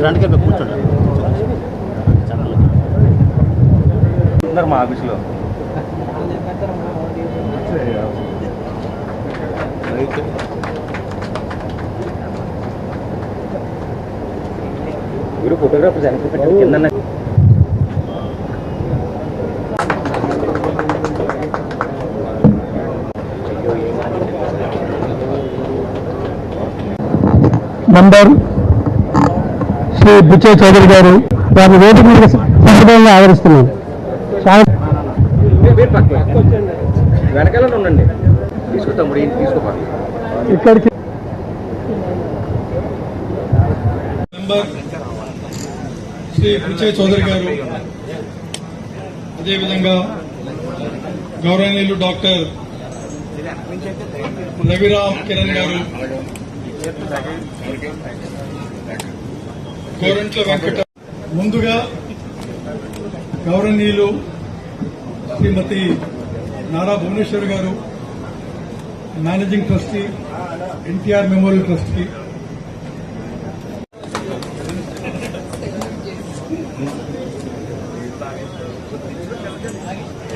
ఫ్రంట్కి కూర్చోండి ఉన్నారు మా ఆఫీస్లో మీరు ఫోటోగ్రాఫర్స్ వెనక్కి పెట్టారు కింద నంబర్ శ్రీ బుచ్చయ్య చౌదరి గారు వారిని వేదిక మీద సంప్రదాయంగా ఆదరిస్తున్నాను ఇక్కడికి శ్రీ బుచ్చయ్య చౌదరి గారు అదేవిధంగా గౌరవనీయులు డాక్టర్ రవిరామ్ కిరణ్ గారు కోరంట్ల వెంకట. ముందుగా గౌరవనీయులు Shrimati Nara Bhuvaneshwar garu managing trustee NTR memorial trustee.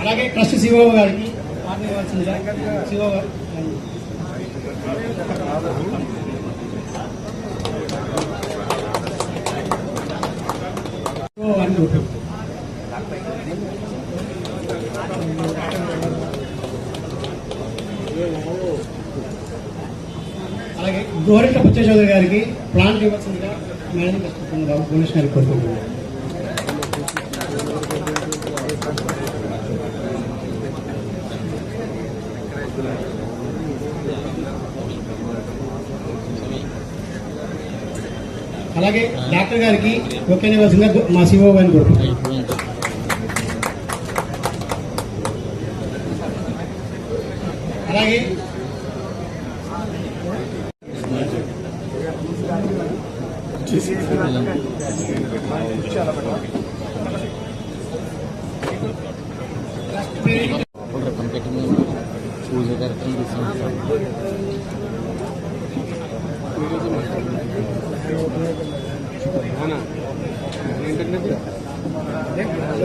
అలాగే ట్రస్ట్ శివబాబు గారికి మాట్లాడవలసిందిగా శివ గారు ఓ, అలాగే గోరెంట బుచ్చ గారికి ప్లాంట్ ఇవ్వాల్సిందిగా మేనేజింగ్ ట్రస్ట్ భువనేశ్వర్ గారికి కోరుకుంటున్నాను. అలాగే డాక్టర్ గారికి ఓకే నివాసంగా మా సిఓ గారిని కోరుకుంటున్నాను. అలాగే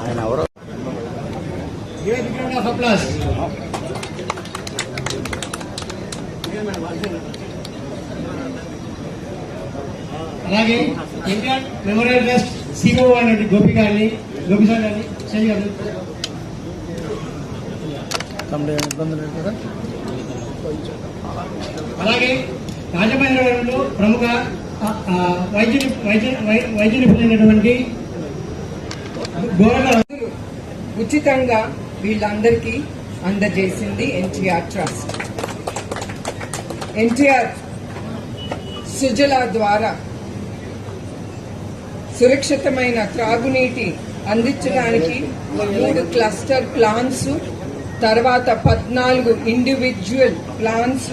ఆయన ఎవరో ఆఫ్ అలాగే ఎన్టీఆర్ మెమోరియల్ ట్రస్ట్ సిఓ అయినటువంటి గోపి గారిని సార్ గారిని శైలి గారు. తమ్ముడు ఇబ్బంది లేదు కదా అలాగే రాజమహేంద్రవరంలో ప్రముఖ వైద్య వైద్య వైద్య నిపుణులైనటువంటి ఉచితంగా వీళ్ళందరికీ అందజేసింది ఎన్టీఆర్ ట్రస్ట్. ఎన్టీఆర్ సుజల ద్వారా సురక్షితమైన త్రాగునీటి అందించడానికి మూడు క్లస్టర్ ప్లాన్స్ తర్వాత పద్నాలుగు ఇండివిజువల్ ప్లాన్స్